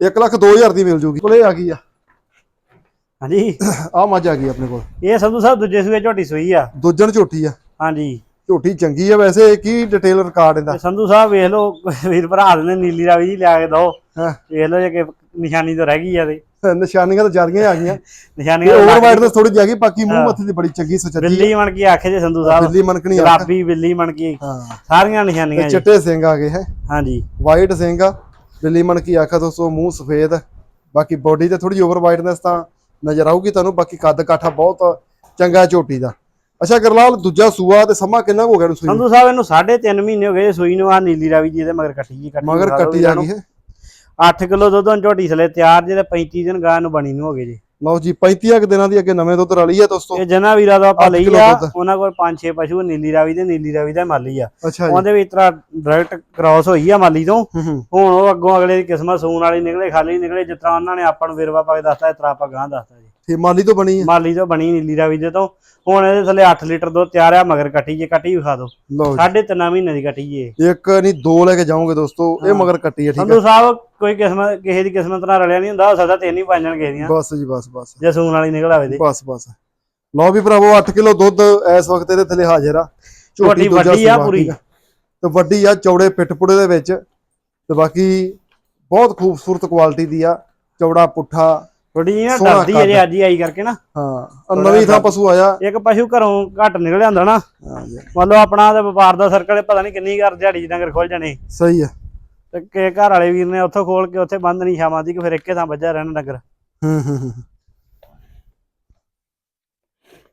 ਇੱਕ ਲੱਖ 2000 ਦੀ ਮਿਲ ਜੂਗੀ। ਕੋਲੇ ਆ ਗਈ ਆ। ਹਾਂਜੀ। ਆ ਮੱਝ ਆ ਗਈ ਆਪਣੇ ਕੋਲ। ਇਹ ਸੰਧੂ ਸਾਹਿਬ ਦੂਜੇ ਸੂਏ ਝੋਟੀ ਸੂਈ ਆ। ਦੁੱਜਣ ਝੋਟੀ ਆ। ਹਾਂਜੀ। ਝੋਟੀ ਚੰਗੀ ਆ ਵੈਸੇ ਕੀ ਡਿਟੇਲ ਰਿਕਾਰਡ ਇਹਦਾ? ਸੰਧੂ ਸਾਹਿਬ ਵੇਖ ਲਓ ਵੀਰ ਭਰਾ ਦੇ ਨੇ ਨੀਲੀ ਰਾਵੀ ਜੀ ਲਿਆ ਕੇ ਦੋ ਵੇਖ ਲਓ ਜੇ ਕਿ ਨਿਸ਼ਾਨੀ ਤਾਂ ਰਹਿ ਗਈ ਆ ਤੇ। ਨਿਸ਼ਾਨੀਆਂ ਤਾਂ ਜ਼ਿਆਦੀਆਂ ਆ ਗਈਆਂ। ਨਿਸ਼ਾਨੀਆਂ ਓਵਰ ਵਾਈਡ ਤੇ ਥੋੜੀ ਜਿਹੀ ਬਾਕੀ ਮੂੰਹ। ਮੱਥੇ ਦੀ ਬੜੀ ਚੰਗੀ ਸੁਚੱਜੀ ਬਿੱਲੀ ਬਣ ਕੇ ਆਖੇ ਜੇ ਸੰਧੂ ਸਾਹਿਬ? ਬਿੱਲੀ ਮਨਕਣੀ ਆ ਗੁਲਾਬੀ ਬਿੱਲੀ ਬਣ ਕੇ? ਹਾਂ। ਸਾਰੀਆਂ ਨਿਸ਼ਾਨੀਆਂ ਚਿੱਟੇ ਸਿੰਘ ਆ ਗਏ ਹੈ? ਹਾਂਜੀ। ਵਾਈਟ ਸਿੰਘ ਆ। ਬਿੱਲੀ ਮਣਕੀ ਆਖਾ ਦੋਸਤੋ ਮੂੰਹ ਸਫੇਦ ਬਾਕੀ ਬੋਡੀ ਤੇ ਥੋੜੀ ਓਵਰ ਵਾਈਟਨੈਸ ਤਾਂ ਨਜ਼ਰ ਆਊਗੀ ਤੁਹਾਨੂੰ। ਬਾਕੀ ਕੱਦ ਕਾਠਾ ਬਹੁਤ ਚੰਗਾ ਝੋਟੀ ਦਾ। ਅੱਛਾ ਗਰਲਾਲ ਦੂਜਾ ਸੂਆ ਤੇ ਸਮਾਂ ਕਿੰਨਾ ਕੁ ਹੋ ਗਿਆ ਨੂੰ ਸੂਈ? ਸੰਧੂ ਸਾਹਿਬ ਇਹਨੂੰ 3.5 ਮਹੀਨੇ ਹੋ ਗਏ ਸੂਈ ਨੂੰ ਆ ਨੀਲੀ ਰਾਵੀ ਜੀ ਦੇ ਮਗਰ ਕੱਟੀ ਜੀ ਕੱਟੀ ਮਗਰ ਕੱਟੀ ਆ। ਗਈ ਹੈ। 8 ਕਿਲੋ ਦੁੱਧ ਹੁਣ ਝੋਟੀ ਸਲੇ ਤਿਆਰ ਜਿਹੜੇ 35 ਦਿਨ ਗਾਂ ਨੂੰ ਬਣੀ ਨੂੰ ਹੋ ਗਏ ਜੀ। ਲਓ ਜੀ 35 ਕੁ ਦਿਨਾਂ ਦੀ ਅੱਗੇ ਨਵੇਂ ਦੁੱਧ ਰਲੀ ਆ ਦੋਸਤੋ। ਇਹ ਜਨਾ ਵੀਰਾ ਦਾ ਆਪਾਂ ਲਈ ਆ। ਉਹਨਾਂ ਕੋਲ 5-6 ਪਸ਼ੂ ਨੀਲੀ ਰਾਵੀ ਦੇ ਨੀਲੀ ਰਾਵੀ ਦਾ ਮਾਲੀ ਆ। ਉਹਦੇ ਵਿੱਚ ਤਰ੍ਹਾਂ ਡਾਇਰੈਕਟ ਕ੍ਰਾਸ ਹੋਈ ਆ ਮਾਲੀ ਤੋਂ। ਹੁਣ ਉਹ ਅੱਗੋਂ ਅਗਲੇ ਦੀ ਕਿਸਮਤ ਸੂਣ ਵਾਲੀ ਨਿਕਲੇ ਖਾਲੀ ਨਿਕਲੇ ਜਿਸ ਤਰ੍ਹਾਂ ਉਹਨਾਂ ਨੇ ਆਪਾਂ ਨੂੰ ਵੇਰਵਾ ਪਾ ਕੇ ਦੱਸਤਾ ਇਸ ਤਰ੍ਹਾਂ ਆਪਾਂ ਗਾਂ ਦੱਸਤਾ। ਜੀ ਤੇ ਮਾਲੀ ਤੋਂ ਬਣੀ ਆ? ਮਾਲੀ ਤੋਂ ਬਣੀ ਨੀਲੀ ਰਾਵੀ ਦੇ ਤੋਂ। ਹੁਣ ਇਹਦੇ ਥੱਲੇ 8 ਲੀਟਰ ਦੁੱਧ ਤਿਆਰ ਆ ਮਗਰ ਕੱਟੀ ਜੇ ਕੱਟੀ ਵਿਖਾ ਦਿਓ। ਲਓ ਸਾਢੇ ਤਿੰਨ ਮਹੀਨੇ ਦੀ ਕੱਟੀ ਜੇ। ਜੀ ਇੱਕ ਨਹੀਂ ਦੋ ਲੈ ਕੇ ਜਾਓਗੇ ਦੋਸਤੋ ਇਹ ਹਾਂ। ਮਗਰ ਕੱਟੀ ਆ ਠੀਕ ਸੰਧੂ ਸਾਹਿਬ ਕੋਈ ਕਿਸਮਤ ਕਿਸੇ ਦੀ ਕਿਸਮਤ ਨਾਲ ਰਲਿਆ ਨਹੀਂ ਹੁੰਦਾ ਹੋ ਸਕਦਾ ਤਿੰਨ ਹੀ ਪੰਜ ਜਣ ਕਿਸੇ ਦੀਆਂ। ਆ ਬਸ ਜੀ ਬਸ ਬਸ। ਜੇ ਸੂਣ ਵਾਲੀ ਨਿਕਲ ਆਵੇ ਤੇ। ਬਸ ਬਸ। ਲਓ ਵੀ ਭਰਾਵੋ 8 ਕਿਲੋ ਦੁੱਧ ਇਸ ਵਕਤ ਇਹਦੇ ਥੱਲੇ ਹਾਜ਼ਰ ਆ। ਝੋਟੀ ਦੂਜਾ ਵੱਡੀ ਆ ਸੂਆ, ਪੂਰੀ। ਠੀਕ ਆ। ਤੇ ਵੱਡੀ ਆ ਚੌੜੇ ਪਿੱਠਪੁੜੇ ਦੇ ਵਿੱਚ। ਤੇ ਬਾਕੀ ਬਹੁਤ ਖੂਬਸੂਰਤ ਕੁਆਲਿਟੀ ਦੀ ਆ। ਚੌੜਾ ਪੁੱਠਾ ਥੋੜੀ ਜਿਹੀ ਨਾ ਸੋਹਣਾ ਡਰਦੀ ਹੈ। ਜੇ ਅੱਜ ਹੀ ਆਈ ਕਰਕੇ ਨਾ। ਹਾਂ ਆਹ ਨਵੀਂ ਥਾਂ ਪਸ਼ੂ ਆਇਆ। ਇੱਕ ਪਸ਼ੂ ਘਰੋਂ ਘੱਟ ਨਿਕਲ ਜਾਂਦਾ ਨਾ। ਹਾਂ ਜੀ, ਮੰਨ ਲਓ ਆਪਣਾ ਤੇ ਵਪਾਰ ਦਾ ਸਰਕਲ ਪਤਾ ਨਹੀਂ ਕਿੰਨੀ ਘਰ ਦਿਹਾੜੀ 'ਚ ਡੰਗਰ ਖੋਲ ਜਾਣੇ। ਸਹੀ ਆ ਤੇ ਕਿ ਘਰ ਵਾਲੇ ਵੀਰ ਨੇ ਉੱਥੋਂ ਖੋਲ ਕੇ ਉੱਥੇ ਬੰਦ ਨਹੀਂ ਸ਼ਾਮਾਂ ਦੀ ਕਿ ਫਿਰ ਇੱਕੇ ਥਾਂ ਵੱਜਾ ਰਹਿਣਾ ਡੰਗਰ। ਹੂੰ ਹੂੰ ਹੂੰ।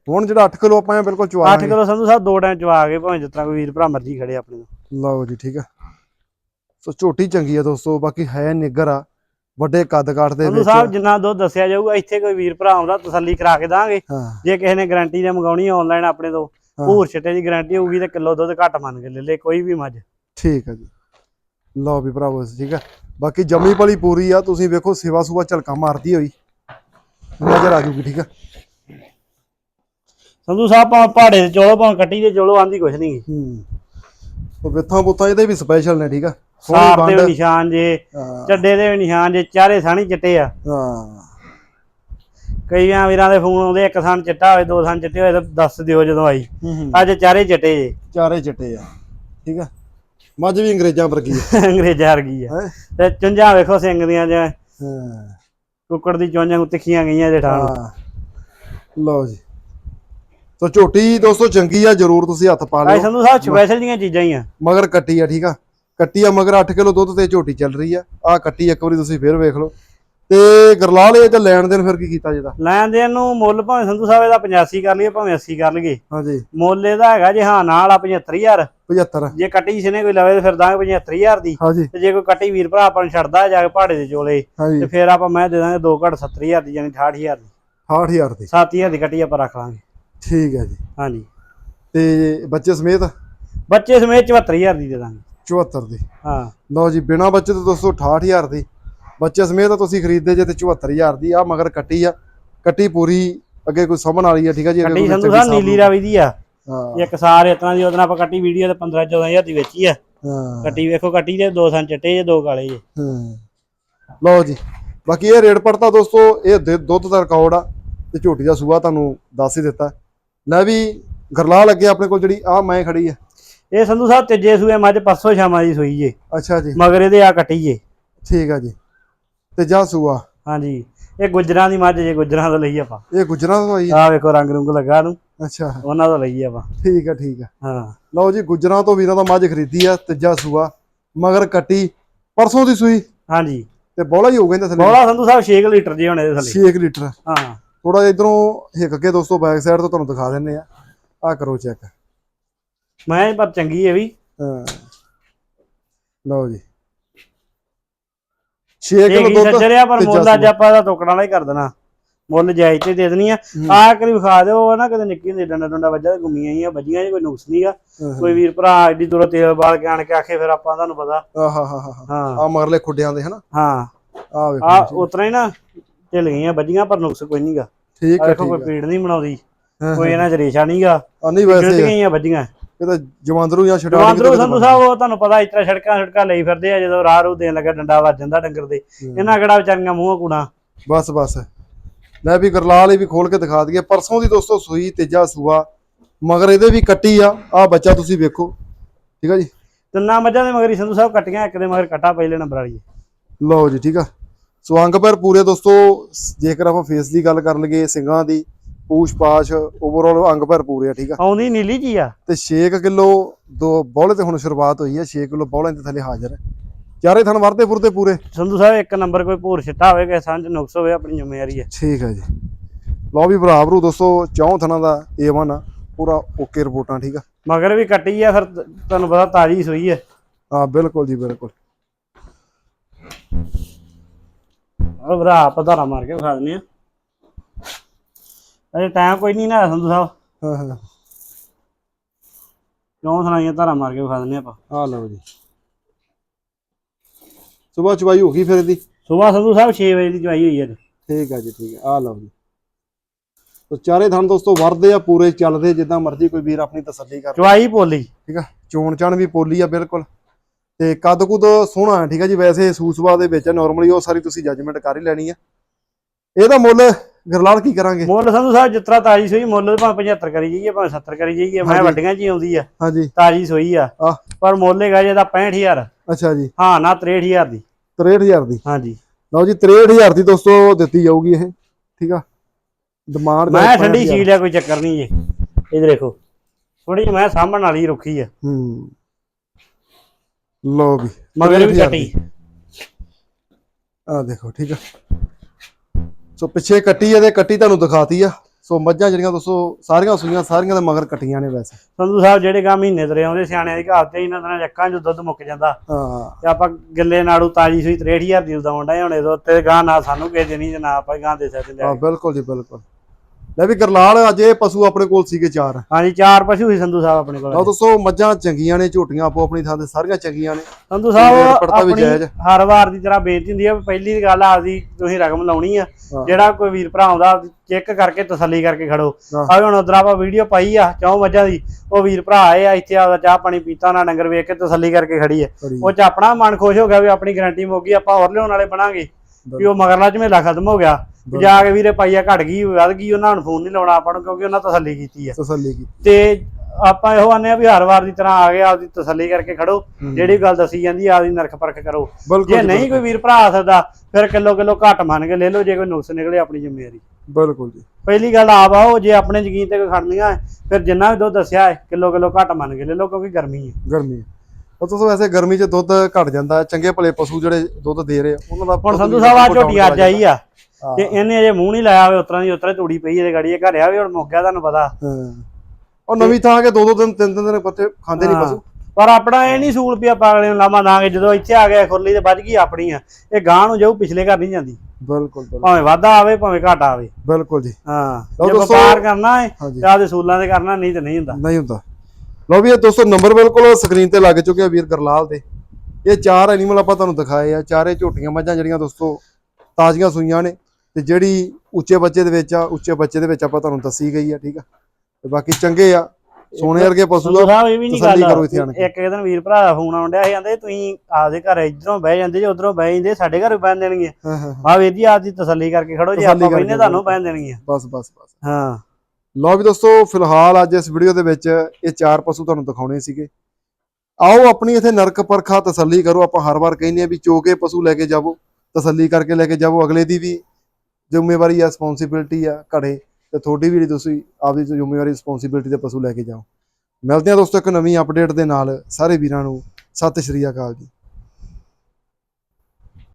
ਹੁਣ ਜਿਹੜਾ 8 ਕਿਲੋ ਆਪਾਂ ਬਿਲਕੁਲ ਚਵਾ 8 ਕਿਲੋ ਸੰਧੂ ਸਾਹਿਬ ਦੋ ਟਾਈਮ ਚਵਾ ਕੇ ਭਾਵੇਂ ਤਰ੍ਹਾਂ ਕੋਈ ਵੀਰ ਭਰਾ ਮਰਜ਼ੀ ਖੜੇ ਆਪਣੇ ਲਓ ਜੀ ਠੀਕ ਆ ਸੋ ਝੋਟੀ ਚੰਗੀ ਆ ਦੋਸਤੋ ਬਾਕੀ ਹੈ ਨਿੱਗਰ ਆ। ਵੱਡੇ ਕੱਦ ਕਾਠ ਦੇ ਵਿੱਚ। ਸਾਹਿਬ ਜਿੰਨਾ ਦੁੱਧ ਦੱਸਿਆ ਜਾਊਗਾ ਇੱਥੇ ਕੋਈ ਵੀਰ ਭਰਾ ਆਉਂਦਾ ਤਸੱਲੀ ਕਰਾ ਕੇ ਦਾਂਗੇ। ਹਾਂ। ਜੇ ਕਿਸੇ ਨੇ ਗਾਰੰਟੀ ਦੇ ਮੰਗਾਉਣੀ ਆਨਲਾਈਨ ਆਪਣੇ ਤੋਂ। ਹਾਂ। ਭੂਰ ਛਿੱਟੇ ਦੀ ਗਾਰੰਟੀ ਹੋਊਗੀ ਤੇ ਕਿਲੋ ਦੁੱਧ ਘੱਟ ਮੰਨ ਕੇ ਲੈ ਲੈ ਕੋਈ ਵੀ ਮੱਝ। ਠੀਕ ਆ ਜੀ। ਲਓ ਵੀ ਭਰਾਵੋ ਠੀਕ ਆ। ਬਾਕੀ ਜੰਮੀ ਪਲੀ ਪੂਰੀ ਆ ਤੁਸੀਂ ਵੇਖੋ ਸੇਵਾ ਸੁਵਾ ਝਲਕਾ ਮਾਰਦੀ ਹੋਈ। ਨਜ਼ਰ ਆ ਜੂਗੀ ਠੀਕ ਆ। ਸੰਧੂ ਸਾਹਿਬ ਭਾਵੇਂ ਪਹਾੜੇ ਦੇ ਚੋਲੋ ਭਾਵੇਂ ਕੱਟੀ ਦੇ ਚੋਲੋ ਆਂਦੀ ਕੁਛ ਨਹੀਂ ਹੂੰ। ਉਹ ਵਿੱਥਾਂ ਬੁੱਥਾਂ ਇਹਦੇ ਵੀ ਸਪੈਸ਼ਲ ਨੇ ਠੀਕ ਆ। ਸਾਰ ਦੇ। ਵੀ ਨਿਸ਼ਾਨ ਜੇ ਚੱਡੇ ਦੇ ਵੀ ਨਿਸ਼ਾਨ ਜੇ ਚਾਰੇ ਸਾਣੀ ਚਿੱਟੇ ਆ। ਹਾਂ। ਕਈਆਂ ਵੀਰਾਂ ਦੇ ਫੋਨ ਆਉਂਦੇ ਇੱਕ ਥਾਂ ਚਿੱਟਾ ਹੋਵੇ ਦੋ ਥਾਂ ਚਿੱਟੇ ਹੋਏ ਤਾਂ ਦੱਸ ਦਿਓ ਜਦੋਂ ਆਈ। ਅੱਜ ਚਾਰੇ ਚਿੱਟੇ ਜੇ। ਚਾਰੇ ਚਿੱਟੇ ਆ। ਠੀਕ ਆ? ਮੱਝ ਵੀ ਅੰਗਰੇਜ਼ਾਂ ਵਰਗੀ ਆ। ਅੰਗਰੇਜ਼ਾਂ ਵਰਗੀ ਆ? ਤੇ ਚੁੰਝਾਂ ਵੇਖੋ ਸਿੰਘ ਦੀਆਂ ਹਾਂ। ਕੁੱਕੜ ਦੀ ਚੁੰਝਾਂ ਨੂੰ ਤਿੱਖੀਆਂ ਗਈਆਂ ਜੇ ਠਾਣ। ਲਓ ਜੀ। ਸੋ ਝੋਟੀ ਦੋਸਤੋ ਚੰਗੀ ਆ ਜਰੂਰ ਤੁਸੀਂ ਹੱਥ ਪਾ ਲਿਓ। ਸੰਧੂ ਸਾਹਿਬ ਸਪੈਸ਼ਲ ਦੀਆਂ ਚੀਜ਼ਾਂ ਹੀ ਆ। ਮਗਰ ਕੱਟੀ ਆ ਠੀਕ ਆ? ਕੱਟੀ ਆ ਮਗਰ 8 ਕਿਲੋ ਦੁੱਧ ਤੇ ਝੋਟੀ ਚੱਲ ਰਹੀ ਆ। ਆ ਕੱਟੀ ਇੱਕ ਵਾਰੀ ਤੁਸੀਂ ਫੇਰ ਵੇਖ ਲਓ। ਤੇ ਗਰਲਾਲ ਇਹ ਤੇ ਲੈਣ ਦੇਣ ਫਿਰ ਕੀ ਕੀਤਾ ਜਿਹਦਾ ਲੈਣ ਦੇਣ ਨੂੰ ਮੁੱਲ ਭਾਵੇਂ ਸੰਧੂ ਸਾਹਿਬ ਇਹਦਾ 85 ਕਰ ਲਈਏ ਭਾਵੇਂ 80 ਕਰ ਲਈਏ। ਹਾਂਜੀ। ਮੁੱਲ ਇਹਦਾ ਹੈਗਾ ਜੇ ਹਾਂ ਨਾਲ ਆ 75000 75 ਜੇ ਕੱਟੀ ਜਿਹਨੇ ਕੋਈ ਲਵੇ ਤੇ ਫਿਰ ਦਾਂਗੇ 75000 ਦੀ। ਹਾਂਜੀ। ਤੇ ਜੇ ਕੋਈ ਕੱਟੀ ਵੀਰ ਭਰਾ ਆਪਾਂ ਨੂੰ ਛੱਡਦਾ ਜਾ ਕੇ ਪਹਾੜੇ ਦੇ ਚੋਲੇ ਤੇ ਫਿਰ ਆਪਾਂ ਮੈਂ ਦੇ ਦਾਂਗੇ 2 ਘੱਟ 70000 ਦੀ ਯਾਨੀ 68000 ਦੀ। 68000 ਦੀ। 7000 ਦੀ ਕੱਟੀ ਆਪਾਂ ਰੱਖ ਲਾਂਗੇ। ਠੀਕ ਹੈ ਜੀ। ਹਾਂਜੀ। ਤੇ ਬੱਚੇ ਸਮੇਤ? ਬੱਚੇ ਸਮੇਤ 74000 ਦੀ ਦੇ ਦਾਂਗੇ। 74 ਦੀ। ਹਾਂ। ਲਓ ਜੀ ਬਿਨਾ ਬੱਚੇ ਤੋਂ ਦੋਸਤੋ 68000 ਦੀ। ਬੱਚੇ ਸਮੇਤ ਤੁਸੀਂ ਖਰੀਦਦੇ ਜੇ ਤੇ 74000 ਦੀ। ਆ ਮਗਰ ਕੱਟੀ ਆ। ਕੱਟੀ ਪੂਰੀ ਅੱਗੇ ਕੋਈ ਸਮਣ ਵਾਲੀ ਆ ਠੀਕ ਆ ਜੀ? ਕੱਟੀ ਸੰਧੂ ਸਾਹਿਬ ਨੀਲੀ ਰਾਵੀ ਦੀ ਆ। ਹਾਂ। ਇੱਕ ਸਾਰ ਇਤਨਾ ਦੀ ਉਹਦੇ ਆਪਾਂ ਕੱਟੀ ਵੀਡੀਓ ਤੇ 15 14000 ਦੀ ਵੇਚੀ ਆ। ਹਾਂ। ਕੱਟੀ ਵੇਖੋ ਕੱਟੀ ਦੇ ਦੋ ਥਾਂ ਚਿੱਟੇ ਜੇ ਦੋ ਕਾਲੇ ਜੇ। ਹਾਂ। ਲਓ ਜੀ ਬਾਕੀ ਇਹ ਰੇਟ ਪੜਤਾ ਦੋਸਤੋ ਇਹ ਦੁੱਧ ਦਾ ਰਿਕਾਰਡ ਆ ਤੇ ਝੋਟੀ ਦਾ ਸੂਆ ਤੁਹਾਨੂੰ ਦੱਸ ਹੀ ਦਿੱਤਾ। ਲੈ ਵੀ ਗਰਲਾ ਲੱਗੇ ਆਪਣੇ ਕੋਲ ਜਿਹੜੀ ਆ ਮੈਂ ਖੜੀ ਆ। ਇਹ ਸੰਧੂ ਸਾਹਿਬ ਤੀਜੇ ਸੂਏ ਮੱਝ ਪਰਸੋਂ ਸ਼ਾਮਾਂ ਦੀ ਸੂਈ ਜੇ ਅੱਛਾ ਜੀ। ਮਗਰ ਇਹਦੇ ਆ ਕੱਟੀ ਜੇ ਠੀਕ ਆ ਜੀ। ਤੇ ਜਾ ਸੂਆ। ਹਾਂਜੀ। ਇਹ ਗੁੱਜਰਾਂ ਦੀ ਮੱਝ ਜੇ ਗੁੱਜਰਾਂ ਤੋਂ ਲਈ ਆਪਾਂ। ਇਹ ਗੁਜਰਾਂ ਤੋਂ ਆਈ ਆ? ਵੇਖੋ ਰੰਗ ਰੁੰਗ ਲੱਗਾ ਨੂੰ ਅੱਛਾ। ਉਹਨਾਂ ਤੋਂ ਲਈ ਆਪਾਂ। ਠੀਕ ਆ ਠੀਕ ਆ। ਹਾਂ। ਲਓ ਜੀ ਗੁਜਰਾਂ ਤੋਂ ਵੀਰਾਂ ਦਾ ਮੱਝ ਖਰੀਦੀ ਆ ਤੀਜਾ ਸੂਆ। ਮਗਰ ਕੱਟੀ ਪਰਸੋਂ ਦੀ ਸੂਈ। ਹਾਂਜੀ। ਤੇ ਬੋਲਾ ਹੀ ਹੋ ਗਿਆ ਥੱਲੇ। ਬੋਲਾ ਸੰਧੂ ਸਾਹਿਬ 6 ਲੀਟਰ ਜੇ ਹੋਣੇ ਇਹਦੇ ਥੱਲੇ। 6 ਲੀਟਰ। ਹਾਂ। ਥੋੜਾ ਜਿਹਾ ਇਧਰੋਂ ਹਿੱਕ ਕੇ ਦੋਸਤੋ ਬੈਕ ਸਾਈਡ ਤੋਂ ਤੁਹਾਨੂੰ ਦਿਖਾ ਦਿੰਨੇ ਆ। ਆ ਕਰੋ ਚੈੱਕ ਮੈਂ ਪਰ ਚੰਗੀ ਹੈ ਵੀ। ਹਾਂ। ਲਓ ਜੀ। 6 ਇਹ ਕਿਲੋ ਦੁੱਧ ਸੱਜਰਿਆ ਪਰ ਮੁੱਲ ਅੱਜ। ਆਪਾਂ ਦਾ ਟੋਕਣਾ ਵਾਲਾ ਹੀ ਕਰ ਦੇਣਾ। ਮੁੱਲ ਜਾਇਜ਼ ਤੇ ਦੇ ਦੇਣੀ ਆ। ਆ ਕਰੀ ਵਿਖਾ ਦਿਓ ਨਾ ਕਦੇ ਨਿੱਕੀ ਹੁੰਦੀ ਡੰਡਾ ਡੰਡਾ ਵੱਜਾ ਤੇ ਗੁੰਮੀਆਂ ਹੀ ਆ ਵੱਜੀਆਂ ਜੀ ਕੋਈ ਨੁਕਸ ਨਹੀਂਗਾ ਕੋਈ ਵੀਰ ਭਰਾ ਐਡੀ ਦੂਰੋਂ ਤੇਲ ਬਾਲ ਕੇ ਆਣ ਕੇ ਆਖੇ ਫਿਰ ਆਪਾਂ ਤੁਹਾਨੂੰ ਪਤਾ। ਆਹ ਹਾ ਹਾ ਹਾ ਹਾਂ। ਆ ਮਗਰਲੇ ਖੁੱਡਿਆਂ ਦੇ ਹਨਾ? ਹਾਂ। ਆ ਵੇਖੋ ਆ ਉਤਰਾ ਹੀ ਨਾ ਢਿੱਲ ਗਈਆਂ ਵੱਜੀਆਂ ਪਰ ਨੁਕਸ ਕੋਈ ਨਹੀਂਗਾ ਠੀਕ ਹੈ ਕੋਈ ਠੀਕ ਹੈ ਪੀੜ ਨਹੀਂ ਬਣਾਉਂਦੀ ਕੋਈ ਇਹਨਾਂ ਚ ਰੇਸ਼ਾ ਨਹੀਂਗਾ ਨਹੀਂ ਵੈਸੇ ਗਈਆਂ ਵੱਜੀਆਂ। ਇਹ ਤਾਂ ਜਵਾਂਦਰੂ ਜਾਂ ਛਡਾੜੀ ਜਵਾਂਦਰੂ ਸੰਧੂ ਸਾਹਿਬ ਉਹ ਤੁਹਾਨੂੰ ਪਤਾ ਇਸ ਤਰ੍ਹਾਂ ਸੜਕਾਂ ਸੜਕਾਂ ਲਈ ਫਿਰਦੇ ਆ ਜਦੋਂ ਰਾਹ ਰੂ ਦੇਣ ਲੱਗਾ ਡੰਡਾ ਵੱਜ ਜਾਂਦਾ ਡੰਗਰ ਦੇ। ਇਹਨਾਂ ਕਿਹੜਾ ਵਿਚਾਰੀਆਂ ਮੂੰਹ ਕੁੜਾ? ਬਸ ਬਸ। ਲੈ ਵੀ ਗਰਲਾਲ ਇਹ ਵੀ ਖੋਲ ਕੇ ਦਿਖਾ ਦਈਏ। ਪਰਸੋਂ ਦੀ ਦੋਸਤੋ ਸੂਈ ਤੀਜਾ ਸੂਆ। ਮਗਰ ਇਹਦੇ ਵੀ ਕੱਟੀ ਆ। ਆ ਬੱਚਾ ਤੁਸੀਂ ਵੇਖੋ। ਠੀਕ ਆ ਜੀ? ਤਿੰਨਾਂ ਮੱਝਾਂ ਦੇ ਮਗਰ ਹੀ ਸੰਧੂ ਸਾਹਿਬ ਕੱਟੀਆਂ ਇੱਕ ਦੇ ਮਗਰ ਕੱਟਾ ਪਹਿਲੇ ਨੰਬਰ ਵਾਲੀ ਲਓ ਜੀ ਠੀਕ ਆ। ਸੋ ਅੰਗ ਪੈਰ ਪੂਰੇ ਦੋਸਤੋ। ਜੇਕਰ ਆਪਾਂ ਫੇਸ ਦੀ ਗੱਲ ਕਰ ਲਈਏ ਸਿੰਘਾਂ ਦੀ ਪੂਛ ਪਾਛ ਓਵਰਆਲ ਅੰਗ ਪੈਰ ਪੂਰੇ ਆ ਠੀਕ ਆ। ਆਉਂਦੀ ਨੀਲੀ ਜੀ ਆ। ਤੇ 6 ਕਿਲੋ ਦੋ ਬੌਲੇ ਤੇ ਹੁਣ ਸ਼ੁਰੂਆਤ ਹੋਈ ਹੈ 6 ਕਿਲੋ ਬੌਲੇ ਦੇ ਥੱਲੇ ਹਾਜ਼ਰ ਹੈ ਚਾਰੇ ਥਣ ਵਰਦੇ ਫੁਰਦੇ ਪੂਰੇ। ਸੰਧੂ ਸਾਹਿਬ ਇੱਕ ਨੰਬਰ ਕੋਈ ਭੂਰ ਛਿੱਟਾ ਹੋਵੇ ਕਿ ਸਾਂਝ ਨੁਕਸ ਹੋਵੇ ਆਪਣੀ ਜ਼ਿੰਮੇਵਾਰੀ ਹੈ ਠੀਕ ਹੈ ਜੀ। ਲਓ ਵੀ ਭਰਾ ਭਰੂ ਦੋਸਤੋ ਚੌਂ ਥਣਾਂ ਦਾ A1 ਆ। ਪੂਰਾ ਓਕੇ ਰਿਪੋਰਟਾਂ ਠੀਕ ਆ। ਮਗਰ ਵੀ ਕੱਟੀ ਆ ਫਿਰ ਤ- ਤੁਹਾਨੂੰ ਪਤਾ ਤਾਜੀ ਸੂਈ ਹੈ ਹਾਂ ਬਿਲਕੁਲ ਜੀ ਬਿਲਕੁਲ। ਉਹ ਭਰਾ ਆਪਾਂ ਧਾਰਾ ਮਾਰ ਕੇ ਦਿੰਦੇ ਆ। ਅਜੇ ਟਾਈਮ ਕੋਈ ਨਹੀਂ ਨਾ ਸੰਧੂ ਸਾਹਿਬ। ਹਾਂ ਹਾਂ। ਕਿਉਂ ਸੁਣਾਈਆਂ ਧਾਰਾ ਮਾਰ ਕੇ ਵਿਖਾ ਦਿੰਦੇ ਆਪਾਂ। ਆ ਲਓ ਜੀ। ਸਵੇਰ ਚਵਾਈ ਹੋ ਗਈ ਫਿਰ ਇਹਦੀ? ਸਵੇਰ ਸੰਧੂ ਸਾਹਿਬ 6 ਵਜੇ ਦੀ ਜਵਾਈ ਹੋਈ ਹੈ ਠੀਕ ਹੈ ਜੀ ਠੀਕ ਹੈ ਆ ਲਓ ਜੀ। ਤੋ ਚਾਰੇ ਥਣ ਦੋਸਤੋ ਵਰਦੇ ਆ ਪੂਰੇ ਚੱਲਦੇ ਜਿੱਦਾਂ ਮਰਜ਼ੀ ਕੋਈ ਵੀਰ ਆਪਣੀ ਤਸੱਲੀ ਕਰ। ਜਵਾਈ ਪੋਲੀ। ਠੀਕ ਆ? ਚੋਣ ਚਣ ਵੀ ਪੋਲੀ ਆ ਬਿਲਕੁਲ। ਤੇ ਕੱਦ ਕੁਦ ਸੋਹਣਾ ਠੀਕ ਆ ਜੀ। ਵੈਸੇ ਸੂਸਵਾ ਦੇ ਵਿੱਚ ਨਾਰਮਲੀ ਉਹ ਸਾਰੀ ਤੁਸੀਂ ਜੱਜਮੈਂਟ ਕਰ ਹੀ ਲੈਣੀ ਆ। ਇਹਦਾ ਮੁੱਲ ਗਰਲਾਲ ਕੀ ਕਰਾਂਗੇ? ਮੁੱਲ ਸੰਧੂ ਸਾਹਿਬ ਜਿਤਨਾ ਤਾਜੀ ਸੂਈ ਮੁੱਲ ਭਾਵੇਂ 75 ਕਰੀ ਜਾਈਏ ਭਾਵੇਂ 70 ਕਰੀ ਜਾਈਏ ਮੈਂ। ਵੱਡੀਆਂ ਹੀ ਆਉਂਦੀ ਆ। ਹਾਂਜੀ। ਤਾਜੀ ਸੂਈ ਆ। ਪਰ ਮੁੱਲ ਹੈਗਾ ਜੀ ਇਹਦਾ 65000 ਅੱਛਾ ਜੀ। ਹਾਂ ਨਾ 63000 ਦੀ। 63000 ਦੀ। ਹਾਂਜੀ। ਲਓ ਜੀ 63000 ਦੀ ਦੋਸਤੋ ਦਿੱਤੀ ਜਾਊਗੀ ਇਹ। ਠੀਕ ਆ? ਡਿਮਾਂਡ ਮੈਂ ਠੰਡੀ ਸੀਲ ਆ ਕੋਈ ਚੱਕਰ ਨਹੀਂ ਜੀ। ਇਹ ਦੇਖੋ ਥੋੜੀ ਜਿਹੀ ਮੈਂ ਸਾਂਭਣ ਵਾਲੀ ਰੁੱਖੀ ਆ। ਹੂੰ। ਲਓ ਵੀ ਮਗਰ ਵੀ 63,000 ਕੱਟੀ ਆ ਦੇਖੋ ਠੀਕ ਆ? ਸੋ ਪਿੱਛੇ ਕੱਟੀ ਆ ਤੇ ਕੱਟੀ ਤੁਹਾਨੂੰ ਦਿਖਾਤੀ ਆ। ਸੋ ਮੱਝਾਂ ਜਿਹੜੀਆਂ ਦੋਸਤੋ ਸਾਰੀਆਂ ਸੂਈਆਂ ਸਾਰੀਆਂ ਦੇ ਮਗਰ ਕੱਟੀਆਂ ਨੇ ਵੈਸੇ। ਸੰਧੂ ਸਾਹਿਬ ਜਿਹੜੇ ਗਾ ਮਹੀਨੇ ਤਰੇ ਆਉਂਦੇ ਸਿਆਣਿਆਂ ਦੀ ਕਹਾਵਤ ਹੈ ਇਹਨਾਂ ਦਿਨਾਂ ਜੱਕਾਂ 'ਚ ਦੁੱਧ ਮੁੱਕ ਜਾਂਦਾ। ਹਾਂ। ਤੇ ਆਪਾਂ ਗਿੱਲੇ ਨਾੜੂ ਤਾਜੀ ਸੂਈ 63000 ਦੀ ਉਦਾਂ ਡਏ ਹੁਣ ਇਹਦੇ ਉੱਤੇ ਗਾਂ ਨਾ ਸਾਨੂੰ ਕਿਸੇ ਦੇਣੀ ਤੇ ਨਾ ਆਪਾਂ ਗਾਂ ਦੇ ਸਕਦੇ ਹਾਂ। ਬਿਲਕੁਲ ਜੀ ਬਿਲਕੁਲ। ਲੈ ਵੀ ਗਰਲਾਲ ਅੱਜ ਇਹ ਪਸ਼ੂ ਆਪਣੇ ਕੋਲ ਸੀਗੇ ਚਾਰ। ਹਾਂਜੀ ਚਾਰ ਪਸ਼ੂ ਸੀ ਸੰਧੂ ਸਾਹਿਬ ਆਪਣੇ ਕੋਲ। ਲਓ ਦੋਸਤੋ ਮੱਝਾਂ ਚੰਗੀਆਂ ਨੇ ਝੋਟੀਆਂ ਆਪੋ ਆਪਣੀ ਥਾਂ ਤੇ ਸਾਰੀਆਂ ਚੰਗੀਆਂ ਨੇ। ਸੰਧੂ ਸਾਹਿਬ ਆਪਣੀ। ਹਰ ਵਾਰ ਦੀ ਤਰ੍ਹਾਂ ਬੇਨਤੀ ਹੁੰਦੀ ਹੈ ਵੀ ਪਹਿਲੀ ਗੱਲ ਆਪਦੀ ਤੁਸੀਂ ਰਕਮ ਲਾਉਣੀ ਆ। ਜਿਹੜਾ ਕੋਈ ਵੀਰ ਭਰਾ ਆਉਂਦਾ ਚੈੱਕ ਕਰਕੇ ਤਸੱਲੀ ਕਰਕੇ ਖੜੋ। ਆ ਹੁਣ ਉਧਰ ਆਪਾਂ ਵੀਡੀਓ ਪਾਈ ਆ ਚੌਂ ਮੱਝਾਂ ਦੀ। ਉਹ ਵੀਰ ਭਰਾ ਆਏ ਆ ਇੱਥੇ ਆਪਦਾ ਚਾਹ ਪਾਣੀ ਪੀਤਾ ਨਾ ਡੰਗਰ ਵੇਖ ਕੇ ਤਸੱਲੀ ਕਰਕੇ ਖੜੀ ਹੈ ਬੜੀ ਉਹ ਚ ਆਪਣਾ ਮਨ ਖੁਸ਼ ਹੋ ਗਿਆ ਵੀ ਆਪਣੀ ਗਾਰੰਟੀ ਮੁੱਕ ਗਈ ਆਪਾਂ ਹੋਰ ਲਿਆਉਣ ਵਾਲੇ ਬਣਾਂਗੇ। ਵੀ ਉਹ ਮਗਰਲਾ ਝਮੇਲਾ ਖਤਮ ਹੋ ਗਿਆ। ਵੀ ਜਾ ਕੇ ਵੀਰੇ ਪਾਈਆ ਘਟ ਗਈ ਵੱਧ ਗਈ ਉਹਨਾਂ ਨੂੰ ਫੋਨ ਨਹੀਂ ਲਾਉਣਾ ਆਪਾਂ ਨੂੰ ਕਿਉਂਕਿ ਉਹਨਾਂ ਤਸੱਲੀ ਕੀਤੀ ਆ। ਤਸੱਲੀ ਕੀ ਤੇ ਆਪਾਂ ਇਹੋ ਆਨੇ ਆ ਵੀ ਹਰ ਵਾਰ ਦੀ ਤਰ੍ਹਾਂ ਆ ਗਏ ਆਪਦੀ ਤਸੱਲੀ ਕਰਕੇ ਖੜੋ ਜਿਹੜੀ ਗੱਲ ਦੱਸੀ ਜਾਂਦੀ ਆ ਆਪਦੀ ਨਰਖ ਪਰਖ ਕਰੋ। ਜੇ ਨਹੀਂ ਕੋਈ ਵੀਰ ਭਰਾ ਆ ਸਕਦਾ ਫਿਰ ਕਿਲੋ ਕਿਲੋ ਘੱਟ ਮੰਨ ਕੇ ਲੈ ਲਓ ਜੇ ਕੋਈ ਨੁਕਸ ਨਿਕਲੇ ਆਪਣੀ ਜ਼ਿੰਮੇਵਾਰੀ। ਬਿਲਕੁਲ ਜੀ। ਪਹਿਲੀ ਗੱਲ ਆਪ ਆਓ ਜੇ ਆਪਣੇ ਯਕੀਨ ਤੇ ਕੋਈ ਖੜਨੀਆਂ ਫਿਰ ਜਿੰਨਾ ਵੀ ਦੁੱਧ ਦੱਸਿਆ ਹੈ ਕਿਲੋ ਕਿਲੋ ਘੱਟ ਮੰਨ ਕੇ ਲੈ ਲਓ ਕਿਉਂਕਿ ਗਰਮੀ ਹੈ। ਗਰਮੀ ਉਹ ਤੋਂ ਵੈਸੇ ਗਰਮੀ 'ਚ ਦੁੱਧ ਘਟ ਜਾਂਦਾ। ਚੰਗੇ ਭਲੇ ਪਸ਼ੂ ਜਿਹੜੇ ਦੁੱਧ ਦੇ ਰਹੇ ਉਹਨਾਂ ਦਾ ਹੁਣ ਸੰਧੂ ਸਾਹਿਬ ਆ ਝੋਟੀ ਅੱਜ ਆਈ ਆ। ਤੇ ਇਹਨੇ ਅਜੇ ਮੂੰਹ ਨਹੀਂ ਲਾਇਆ ਹੋਵੇ ਉਤਰਾਂ ਦੀ ਉਤਰੇ ਤੂੜੀ ਪਈ ਇਹਦੇ ਗਾੜੀ ਇਹ ਘਰ ਆ ਵੀ ਹੁਣ ਮੁੱਕ ਗਿਆ ਤੁਹਾਨੂੰ ਪਤਾ। ਹਾਂ। ਉਹ ਨਵੀਂ ਥਾਂ ਕੇ ਦੋ ਦੋ ਦਿਨ ਤਿੰਨ ਤਿੰਨ ਦਿਨ ਪੱਤੇ ਖਾਂਦੇ ਨਹੀਂ। ਪਸ਼ੂ। ਪਰ ਆਪਣਾ ਇਹ ਨਹੀਂ ਸੂਲ ਪਿਆ ਪਾਗਲੇ ਨੂੰ ਲਾਮਾ ਦਾਂਗੇ ਜਦੋਂ ਇੱਥੇ ਆ ਗਿਆ ਖੁਰਲੀ ਤੇ ਵੱਜ ਗਈ ਆਪਣੀ ਆ। ਇਹ ਗਾਂ ਨੂੰ ਜਾਊ ਪਿਛਲੇ ਘਰ ਨਹੀਂ ਜਾਂਦੀ। ਬਿਲਕੁਲ ਭਾਵੇਂ ਵਾਧਾ ਆਵੇ ਭਾਵੇਂ ਘਾਟਾ ਆਵੇ। ਬਿਲਕੁਲ ਜੀ। ਹਾਂ ਜੇ ਦੋਸਤੋ- ਵਪਾਰ ਕਰਨਾ ਹੈ ਤੇ ਆਪਦੇ ਸੂਲਾਂ ਤੇ ਕਰਨਾ ਨਹੀਂ ਤੇ ਨਹੀਂ ਹੁੰਦਾ। ਨਹੀਂ ਹੁੰਦਾ। ਲਓ ਵੀ ਇਹ ਦੋਸਤੋ ਨੰਬਰ ਬਿਲਕੁਲ ਸਕਰੀਨ ਤੇ ਲੱਗ ਚੁੱਕੇ ਆ ਵੀਰ ਗਰਲਾਲ ਦੇ। ਇਹ ਚਾਰ ਐਨੀਮਲ ਆਪਾਂ ਤੁਹਾਨੂੰ ਦਿਖਾਏ ਆ ਚਾਰੇ ਝੋਟੀਆਂ ਮੱਝਾਂ ਜਿਹੜੀਆਂ ਦੋਸਤੋ ਤਾਜ਼ੀਆਂ ਸੂਈਆਂ ਨੇ। ਤੇ ਜਿਹੜੀ ਉੱਚੇ ਬੱਚੇ ਦੇ ਵਿੱਚ ਆ ਉੱਚੇ ਬੱਚੇ ਦੇ ਵਿੱਚ ਆਪਾਂ ਤੁਹਾਨੂੰ ਦੱਸੀ ਗਈ ਆ ਠੀਕ ਆ? ਤੇ ਬਾਕੀ ਚੰਗੇ ਆ ਸੋਨੇ ਵਰਗੇ ਪਸ਼ੂ ਆ ਸਾਹਿਬ ਇਹ ਵੀ ਨਹੀਂ ਤਸੱਲੀ ਗੱਲ ਕਰੋ ਇੱਥੇ ਆਣ ਕੇ। ਇੱਕ ਦਿਨ ਵੀਰ ਭਰਾ ਦਾ ਫੋਨ ਆਉਂਦਿਆ ਸੀ ਕਹਿੰਦੇ ਤੁਸੀਂ ਆਪਦੇ ਘਰ ਇਧਰੋਂ ਬਹਿ ਜਾਂਦੇ ਜੇ ਉਧਰੋਂ ਬਹਿ ਜਾਂਦੇ ਸਾਡੇ ਘਰ ਵੀ ਬਹਿ ਦੇਣਗੇ ਆ ਵੀਰ ਜੀ ਆਪਦੀ ਤਸੱਲੀ ਕਰਕੇ ਖੜੋ ਜੇ ਆਪਾਂ ਕਹਿੰਦੇ ਤੁਹਾਨੂੰ ਬਹਿ ਦੇਣਗੇ ਬਸ ਬਸ ਬਸ। ਹਾਂ। ਲਓ ਵੀ ਦੋਸਤੋ ਫਿਲਹਾਲ ਅੱਜ ਇਸ ਵੀਡੀਓ ਦੇ ਵਿੱਚ ਇਹ ਚਾਰ ਪਸ਼ੂ ਤੁਹਾਨੂੰ ਦਿਖਾਉਣੇ ਸੀਗੇ। ਆਓ ਆਪਣੀ ਇੱਥੇ ਨਰਕ ਪਰਖਾ ਤਸੱਲੀ ਕਰੋ ਆਪਾਂ ਹਰ ਵਾਰ ਕਹਿੰਦੇ ਆ ਵੀ ਚੋਕੇ ਪਸ਼ੂ ਲੈ ਕੇ ਜਾਵੋ ਤਸੱਲੀ ਕਰਕੇ ਲੈ ਕੇ ਜਾਵੋ ਅਗਲੇ ਦੀ ਵੀ ਜ਼ਿੰਮੇਵਾਰੀ ਆ ਰਿਸਪੌਂਸਿਬਿਲਟੀ ਆ ਘੜੇ, ਤੇ ਤੁਹਾਡੀ ਵੀ ਤੁਸੀਂ ਆਪਦੀ ਜ਼ਿੰਮੇਵਾਰੀ ਰਿਸਪੌਂਸਿਬਿਲਟੀ ਤੇ ਪਸ਼ੂ ਲੈ ਕੇ ਜਾਓ। ਮਿਲਦੇ ਆ ਦੋਸਤੋ ਇੱਕ ਨਵੀਂ ਅਪਡੇਟ ਦੇ ਨਾਲ। ਸਾਰੇ ਵੀਰਾਂ ਨੂੰ ਸਤਿ ਸ਼੍ਰੀ ਅਕਾਲ ਜੀ।